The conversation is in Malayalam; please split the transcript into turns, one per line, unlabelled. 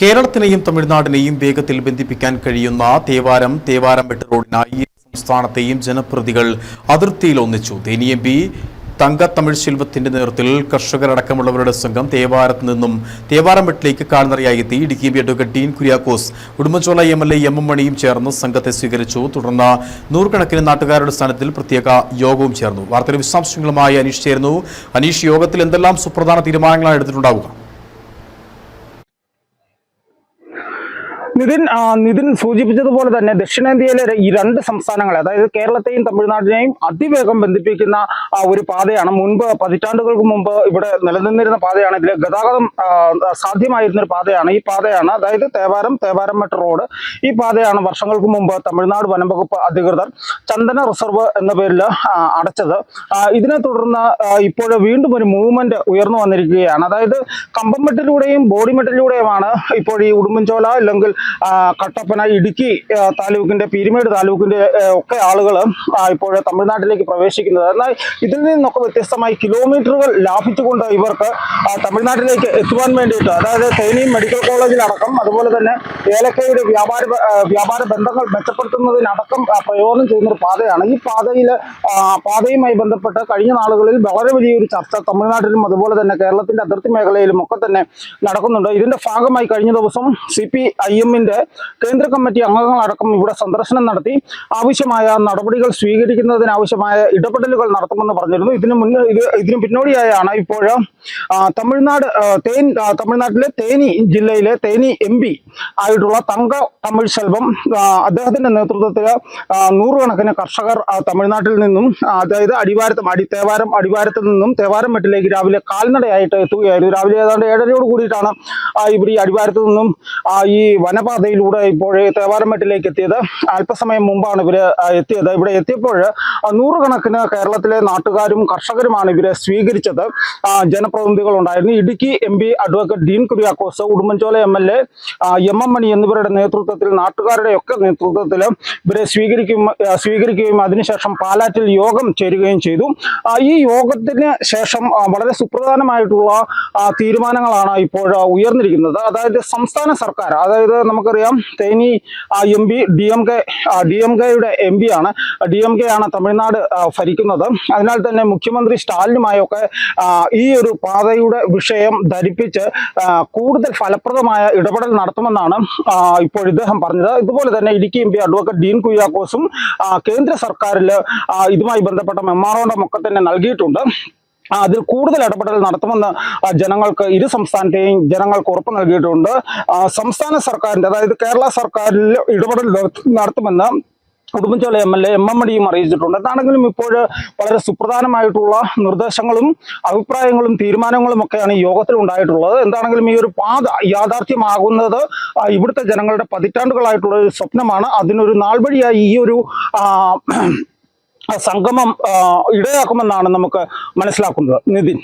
കേരളത്തിനെയും തമിഴ്നാടിനെയും വേഗത്തിൽ ബന്ധിപ്പിക്കാൻ കഴിയുന്ന തേവാരം തേവാരം മെട്രോ റോഡിനായി സംസ്ഥാനത്തെയും ജനപ്രതികൾ അതിർത്തിയിൽ ഒന്നിച്ചു. തേനി എം തങ്ക തമിഴ് ശിൽവത്തിന്റെ നേതൃത്വത്തിൽ കർഷകരടക്കമുള്ളവരുടെ സംഘം തേവാരത്ത് നിന്നും തേവാരം വെട്ടിലേക്ക് കാൽനടയായി എത്തി. Idukki P advocate Dean Kuriakose Udumbanchola M L A M M മണിയും ചേർന്ന് സംഘത്തെ സ്വീകരിച്ചു. തുടർന്ന് നൂറുകണക്കിന് നാട്ടുകാരുടെ സ്ഥാനത്തിൽ പ്രത്യേക യോഗവും ചേർന്നു. വാർത്തയുടെ വിശദാംശങ്ങളുമായി അനീഷ് ചേരുന്നു. അനീഷ് യോഗത്തിൽ എന്തെല്ലാം സുപ്രധാന തീരുമാനങ്ങളാണ് എടുത്തിട്ടുണ്ടാവുക?
നിതിൻ നിതിൻ സൂചിപ്പിച്ചതുപോലെ തന്നെ ദക്ഷിണേന്ത്യയിലെ ഈ രണ്ട് സംസ്ഥാനങ്ങളെ അതായത് കേരളത്തെയും തമിഴ്നാടിനെയും അതിവേഗം ബന്ധിപ്പിക്കുന്ന ഒരു പാതയാണ്. മുൻപ് പതിറ്റാണ്ടുകൾക്ക് മുമ്പ് ഇവിടെ നിലനിന്നിരുന്ന പാതയാണ്. ഇതിൽ ഗതാഗതം സാധ്യമായിരുന്ന ഒരു പാതയാണ്. ഈ പാതയാണ് അതായത് തേവാരം തേവാരം മെട്ട് റോഡ്. ഈ പാതയാണ് വർഷങ്ങൾക്ക് മുമ്പ് തമിഴ്നാട് വനം വകുപ്പ് അധികൃതർ ചന്ദന റിസർവ് എന്ന പേരിൽ അടച്ചത്. ഇതിനെ തുടർന്ന് ഇപ്പോൾ വീണ്ടും ഒരു മൂവ്മെന്റ് ഉയർന്നു വന്നിരിക്കുകയാണ്. അതായത് കമ്പംമെട്ടിലൂടെയും ബോഡിമെട്ടിലൂടെയുമാണ് ഇപ്പോൾ ഈ ഉടുമ്പൻചോല അല്ലെങ്കിൽ കട്ടപ്പന ഇടുക്കി താലൂക്കിന്റെ പീരുമേട് താലൂക്കിന്റെ ഒക്കെ ആളുകൾ ഇപ്പോൾ തമിഴ്നാട്ടിലേക്ക് പ്രവേശിക്കുന്നത്. എന്നാൽ ഇതിൽ നിന്നൊക്കെ വ്യത്യസ്തമായി കിലോമീറ്ററുകൾ ലാഭിച്ചുകൊണ്ട് ഇവർക്ക് തമിഴ്നാട്ടിലേക്ക് എത്തുവാൻ വേണ്ടിയിട്ട് അതായത് തേനി മെഡിക്കൽ കോളേജിലടക്കം അതുപോലെ തന്നെ ഏലക്കയുടെ വ്യാപാര വ്യാപാര ബന്ധങ്ങൾ മെച്ചപ്പെടുത്തുന്നതിനടക്കം പ്രയോജനം ചെയ്യുന്ന ഒരു പാതയാണ്. ഈ പാതയിൽ പാതയുമായി ബന്ധപ്പെട്ട് കഴിഞ്ഞ നാളുകളിൽ വളരെ വലിയൊരു ചർച്ച തമിഴ്നാട്ടിലും അതുപോലെ തന്നെ കേരളത്തിന്റെ അതിർത്തി മേഖലയിലും ഒക്കെ തന്നെ നടക്കുന്നുണ്ട്. ഇതിന്റെ ഭാഗമായി കഴിഞ്ഞ ദിവസം സി പി ഐ എമ്മിന്റെ കേന്ദ്ര കമ്മിറ്റി അംഗങ്ങളടക്കം ഇവിടെ സന്ദർശനം നടത്തി. ആവശ്യമായ നടപടികൾ സ്വീകരിക്കുന്നതിനാവശ്യമായ ഇടപെടലുകൾ നടത്തുമെന്ന് പറഞ്ഞിരുന്നു. ഇതിന് മുന്നേ ഇത് ഇതിന് പിന്നോടിയായാണ് ഇപ്പോൾ തമിഴ്നാട് തേൻ തമിഴ്നാട്ടിലെ തേനി ജില്ലയിലെ തേനി എം പി ആയിട്ടുള്ള തങ്ക തമിഴ് സെൽവം അദ്ദേഹത്തിന്റെ നേതൃത്വത്തിൽ നൂറുകണക്കിന് കർഷകർ തമിഴ്നാട്ടിൽ നിന്നും അതായത് അടിവാരത്തും അടി തേവാരം അടിവാരത്തിൽ നിന്നും തേവാരം മെട്ടിലേക്ക് രാവിലെ കാൽനടയായിട്ട് എത്തുകയായിരുന്നു. രാവിലെ ഏതാണ്ട് ഏഴരയോട് കൂടിയിട്ടാണ് ഇവിടെ ഈ അടിവാരത്ത് നിന്നും ഈ ഈ വനപാതയിലൂടെ ഇപ്പോൾ തേവാരമേട്ടിലേക്ക് എത്തിയത്. അല്പസമയം മുമ്പാണ് ഇവർ എത്തിയത്. ഇവിടെ എത്തിയപ്പോൾ നൂറുകണക്കിന് കേരളത്തിലെ നാട്ടുകാരും കർഷകരുമാണ് ഇവരെ സ്വീകരിച്ചത്. ജനപ്രതിനിധികൾ ഉണ്ടായിരുന്നു Idukki M P advocate Dean Kuriakose Udumbanchola M L A M M Mani എന്നിവരുടെ നേതൃത്വത്തിൽ നാട്ടുകാരുടെ ഒക്കെ നേതൃത്വത്തിൽ ഇവരെ സ്വീകരിക്കും സ്വീകരിക്കുകയും അതിനുശേഷം പാലാറ്റിൽ യോഗം ചേരുകയും ചെയ്തു. ഈ യോഗത്തിന് ശേഷം വളരെ സുപ്രധാനമായിട്ടുള്ള തീരുമാനങ്ങളാണ് ഇപ്പോൾ ഉയർന്നിരിക്കുന്നത്. അതായത് സംസ്ഥാന സർക്കാർ അതായത് നമുക്കറിയാം Theni M P D M K D M കെയുടെ എം പി ആണ്. ഡി എം കെ ആണ് തമിഴ്നാട് ഭരിക്കുന്നത്. അതിനാൽ തന്നെ മുഖ്യമന്ത്രി സ്റ്റാലിനുമായൊക്കെ ഈ ഒരു പാതയുടെ വിഷയം ധരിപ്പിച്ച് കൂടുതൽ ഫലപ്രദമായ ഇടപെടൽ നടത്തുമെന്നാണ് ഇപ്പോൾ ഇദ്ദേഹം പറഞ്ഞത്. ഇതുപോലെ തന്നെ Idukki M P advocate Dean കുര്യാക്കോസും കേന്ദ്ര സർക്കാരിൽ ഇതുമായി ബന്ധപ്പെട്ട മെമ്മോറണ്ടം ഒക്കെ തന്നെ നൽകിയിട്ടുണ്ട്. അതിൽ കൂടുതൽ ഇടപെടൽ നടത്തുമെന്ന് ജനങ്ങൾക്ക് ഇരു സംസ്ഥാനത്തെയും ജനങ്ങൾക്ക് ഉറപ്പ് നൽകിയിട്ടുണ്ട്. സംസ്ഥാന സർക്കാരിന്റെ അതായത് കേരള സർക്കാരിൽ ഇടപെടൽ നടത്ത- നടത്തുമെന്ന് Udumbanchola M L A M M മണിയും അറിയിച്ചിട്ടുണ്ട്. എന്താണെങ്കിലും ഇപ്പോൾ വളരെ സുപ്രധാനമായിട്ടുള്ള നിർദ്ദേശങ്ങളും അഭിപ്രായങ്ങളും തീരുമാനങ്ങളും ഒക്കെയാണ് ഈ യോഗത്തിൽ ഉണ്ടായിട്ടുള്ളത്. എന്താണെങ്കിലും ഈ ഒരു പാത യാഥാർത്ഥ്യമാകുന്നത് ഇവിടുത്തെ ജനങ്ങളുടെ പതിറ്റാണ്ടുകളായിട്ടുള്ള ഒരു സ്വപ്നമാണ്. അതിനൊരു നാൾവഴിയായി ഈ ഒരു സംഗമം ഇടയാക്കുമെന്നാണ് നമുക്ക് മനസ്സിലാക്കുന്നത്. നിതിൻ.